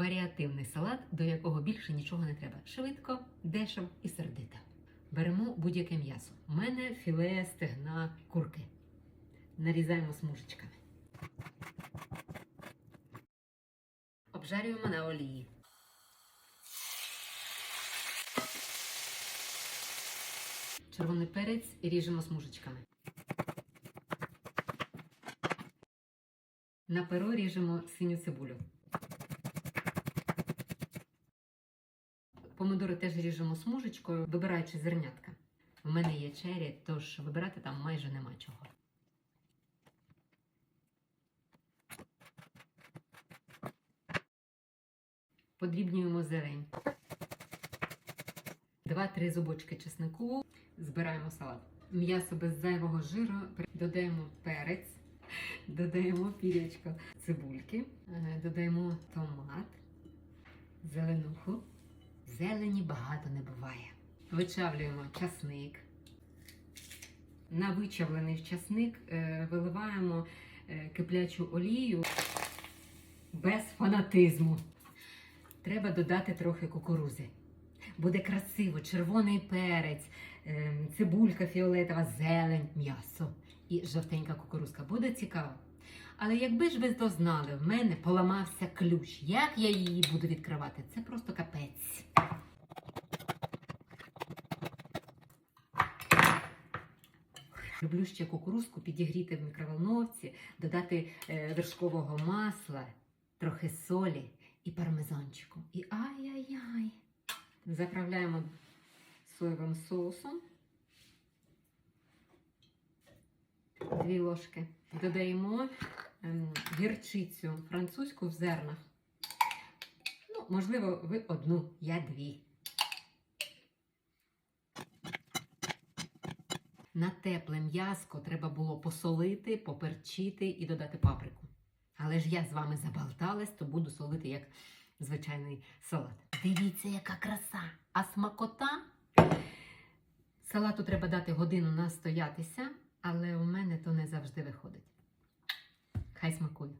варіативний салат, до якого більше нічого не треба. Швидко, дешево і сердито. Беремо будь-яке м'ясо. У мене філе стегна курки. Нарізаємо смужечками. Обжарюємо на олії. Червоний перець ріжемо смужечками. На перо ріжемо синю цибулю. Помидори теж ріжемо смужечкою, вибираючи зернятка. У мене є чері, тож вибирати там майже нема чого. Подрібнюємо зелень. Два-три зубочки чеснику. Збираємо салат. М'ясо без зайвого жиру. Додаємо перець, додаємо пірячко цибульки, е, додаємо томат, зеленуху. Зелені багато не буває. Вичавлюємо часник. На вичавлений часник е, виливаємо е, киплячу олію без фанатизму. Треба додати трохи кукурузи. Буде красиво, червоний перець, ем, цибулька фіолетова, зелень, м'ясо і жовтенька кукурузка. Буде цікаво. Але якби ж ви то знали, в мене поламався ключ. Як я її буду відкривати? Це просто капець. Люблю ще кукурузку підігріти в мікроволновці, додати е, вершкового масла, трохи солі і пармезанчику. І ай-яй-яй. Заправляємо соєвим соусом. Дві ложки. Додаємо ем, гірчицю французьку в зернах. Ну, можливо, ви одну, я дві. На тепле м'яско треба було посолити, поперчити і додати паприку. Але ж я з вами заболталась, то буду солити як звичайний салат. Дивіться, яка краса! А смакота. Салату треба дати годину настоятися, але у мене то не завжди виходить. Хай смакує.